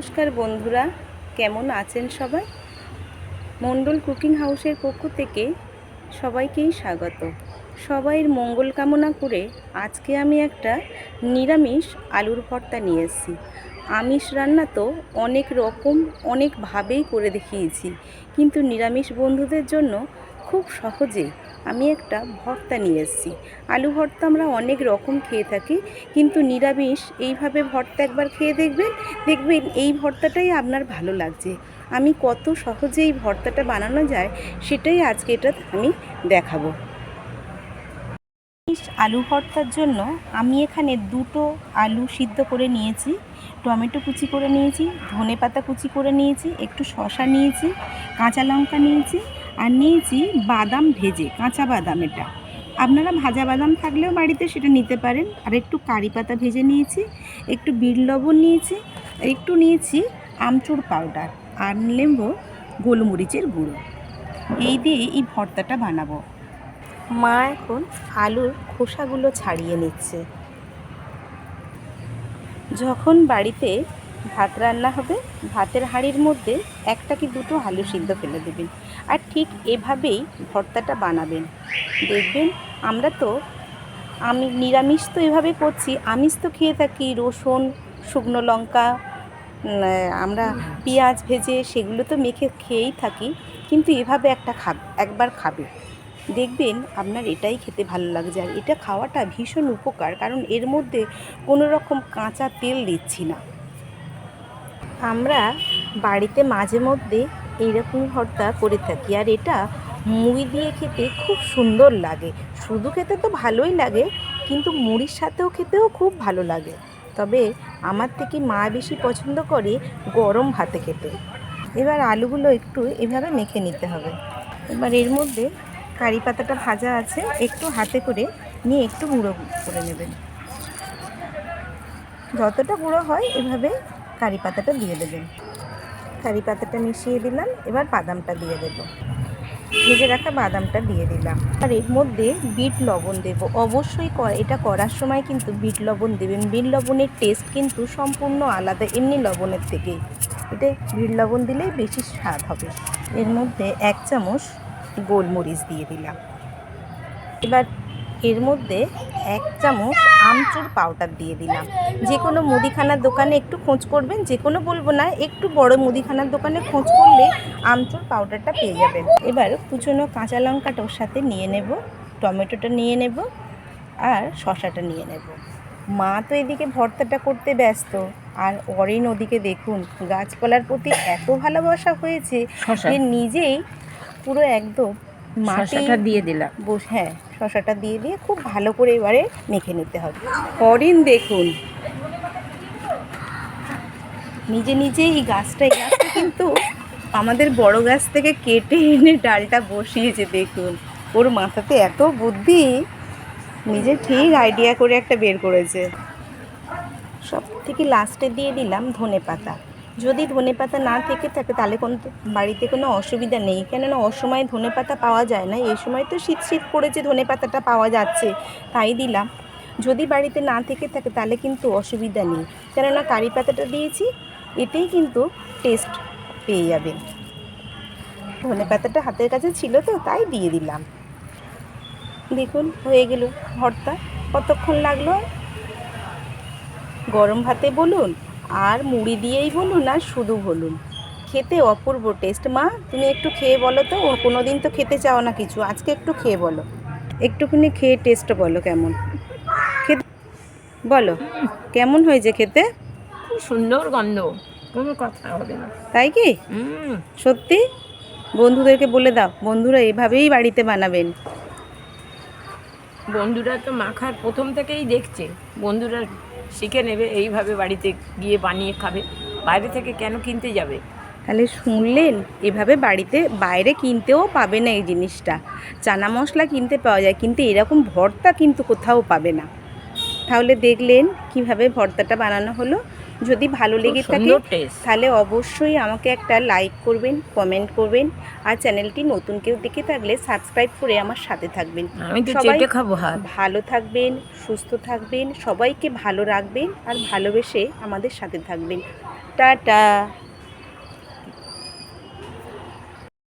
নমস্কার বন্ধুরা, কেমন আছেন সবাই? মণ্ডল কুকিং হাউসের পক্ষ থেকে সবাইকেই স্বাগত। সবাইয়ের মঙ্গল কামনা করে আজকে আমি একটা নিরামিষ আলুর ভর্তা নিয়ে এসেছি। আমিষ রান্না তো অনেক রকম, অনেকভাবেই করে দেখিয়েছি। কিন্তু নিরামিষ বন্ধুদের জন্য খুব সহজেই আমি একটা ভর্তা নিয়ে এসেছি। আলু ভর্তা আমরা অনেক রকম খেয়ে থাকি, কিন্তু নিরামিষ এইভাবে ভর্তা একবার খেয়ে দেখবেন দেখবেন এই ভর্তাটাই আপনার ভালো লাগছে। আমি কত সহজে এই ভর্তাটা বানানো যায়, সেটাই আজকে এটা আমি দেখাবো। আলু ভর্তার জন্য আমি এখানে দুটো আলু সিদ্ধ করে নিয়েছি, টমেটো কুচি করে নিয়েছি ধনে পাতা কুচি করে নিয়েছি, একটু শশা নিয়েছি, কাঁচা লঙ্কা নিয়েছি আর নিয়েছি বাদাম ভেজে, কাঁচা বাদাম এটা। আপনারা ভাজা বাদাম থাকলেও বাড়িতে সেটা নিতে পারেন। আর একটু কারি পাতা ভেজে নিয়েছি, একটু বিট লবণ নিয়েছি একটু নিয়েছি আমচুর পাউডার আর নেব গোলমরিচের গুঁড়ো। এই দিয়ে এই ভর্তাটা বানাবো। মা এখন আলুর খোসাগুলো ছাড়িয়ে নিচ্ছে। যখন বাড়িতে ভাত রান্না হবে। ভাতের হাঁড়ির মধ্যে একটা কি দুটো আলু সিদ্ধ ফেলে দেবেন। আর ঠিক এভাবেই ভর্তাটা বানাবেন। দেখবেন আমরা তো, আমি নিরামিষ তো এভাবে করছি, আমিষ তো খেয়ে থাকি, রসুন, শুকনো লঙ্কা আমরা পেঁয়াজ ভেজে সেগুলো তো মেখে খেয়েই থাকি, কিন্তু এভাবে একটা খাব, একবার খাবে। দেখবেন আপনার এটাই খেতে ভালো লাগছে। আর এটা খাওয়াটা ভীষণ উপকার, কারণ এর মধ্যে কোনো রকম কাঁচা তেল দিচ্ছি না। আমরা বাড়িতে মাঝে মধ্যে এইরকম ভর্তা করে থাকি। আর এটা মুড়ি দিয়ে খেতে খুব সুন্দর লাগে। শুধু খেতে তো ভালোই লাগে, কিন্তু মুড়ির সাথেও খেতেও খুব ভালো লাগে। তবে আমার থেকে মা বেশি পছন্দ করে গরম ভাতে খেতে। এবার আলুগুলো একটু এভাবে মেখে নিতে হবে। এবার এর মধ্যে কারি পাতাটা ভাজা আছে, একটু হাতে করে নিয়ে একটু গুঁড়ো করে নেবেন। যতটা গুঁড়ো হয় এভাবে কারি পাতাটা দিয়ে দেবেন। কারি পাতাটা মিশিয়ে দিলাম, এবার বাদামটা দিয়ে দেব। ভেজে রাখা বাদামটা দিয়ে দিলাম। আর এর মধ্যে বিট লবণ দেব। অবশ্যই এটা করার সময় কিন্তু বিট লবণ দেবেন। বিট লবণের টেস্ট কিন্তু সম্পূর্ণ আলাদা, এমনি লবণের থেকে এটা বিট লবণ দিলেই বেশি স্বাদ হবে। এর মধ্যে এক চামচ গোলমরিচ দিয়ে দিলাম। এবার এর মধ্যে এক চামচ আমচুর পাউডার দিয়ে দিলাম। যে কোনো মুদিখানার দোকানে একটু খোঁজ করবেন যে কোনো বলব না একটু বড় মুদিখানার দোকানে খোঁজ করলে আমচুর পাউডারটা পেয়ে যাবেন। এবার কুচনো কাঁচা লঙ্কাটা ওর সাথে নিয়ে নেব টমেটোটা নিয়ে নেব আর শশাটা নিয়ে নেব। মা তো এদিকে ভর্তাটা করতে ব্যস্ত আর অরিন ওদিকে দেখুন গাছপালার প্রতি এত ভালোবাসা হয়েছে যে নিজেই পুরো একদম মাটি শশাটা দিয়ে দিলাম। বস হ্যাঁ শশাটা দিয়ে দিয়ে খুব ভালো করে এবারে মেখে নিতে হবে। হরিণ দেখুন। নিজে নিজে এই গাছটা এই গাছটা কিন্তু আমাদের বড় গাছ থেকে কেটে এনে ডালটা বসিয়েছে দেখুন। ওর মাথাতে এত বুদ্ধি নিজে ঠিক আইডিয়া করে একটা বের করেছে। সব থেকে লাস্টে দিয়ে দিলাম ধনে পাতা যদি ধনে পাতা না থেকে থাকে, তাহলে কোনো বাড়িতে কোনো অসুবিধা নেই। কেননা অসময়ে ধনে পাতা পাওয়া যায় না। এই সময় তো শীত শীত পড়েছে ধনে পাতাটা পাওয়া যাচ্ছে, তাই দিলাম। যদি বাড়িতে না থেকে থাকে, তাহলে কিন্তু অসুবিধা নেই। কেননা কারি পাতাটা দিয়েছি, এতেই কিন্তু টেস্ট পেয়ে যাবেন ধনে পাতাটা হাতের কাছে ছিল তো, তাই দিয়ে দিলাম। দেখুন, হয়ে গেল ভর্তা। কতক্ষণ লাগল? গরম ভাতে বলুন? আর মুড়ি দিয়েই বলুন আর শুধু বলুন। খেতে অপূর্ব টেস্ট মা তুমি একটু খেয়ে বলো তো ও কোনো দিন তো খেতে চাও না কিছু। আজকে একটু খেয়ে বলো। একটুখানি খেয়ে টেস্ট বলো কেমন। খেতে বলো কেমন হয়েছে খেতে? খুব সুন্দর গন্ধ। কোনো কথা হবে না। তাই কি? সত্যি? বন্ধুদেরকে বলে দাও বন্ধুরা এভাবেই বাড়িতে বানাবেন। বন্ধুরা তো মাখার প্রথম থেকেই দেখছে। বন্ধুরা শিখে নেবে, এইভাবে বাড়িতে গিয়ে বানিয়ে খাবে। বাইরে থেকে কেন কিনতে যাবে? তাহলে শুনলেন, এভাবে বাড়িতে বাইরে কিনতেও পাবে না এই জিনিসটা। চানা মশলা কিনতে পাওয়া যায়, কিন্তু এরকম ভর্তা কিন্তু কোথাও পাবে না। তাহলে দেখলেন কীভাবে ভর্তাটা বানানো হলো। যদি ভালো লেগে থাকে তাহলে অবশ্যই আমাকে একটা লাইক করবেন কমেন্ট করবেন আর চ্যানেলটি নতুন কেউ দেখে থাকলে সাবস্ক্রাইব করে আমার সাথে থাকবেন। সবাই ভালো থাকবেন সুস্থ থাকবেন সবাইকে ভালো রাখবেন আর ভালোবেসে আমাদের সাথে থাকবেন। টাটা!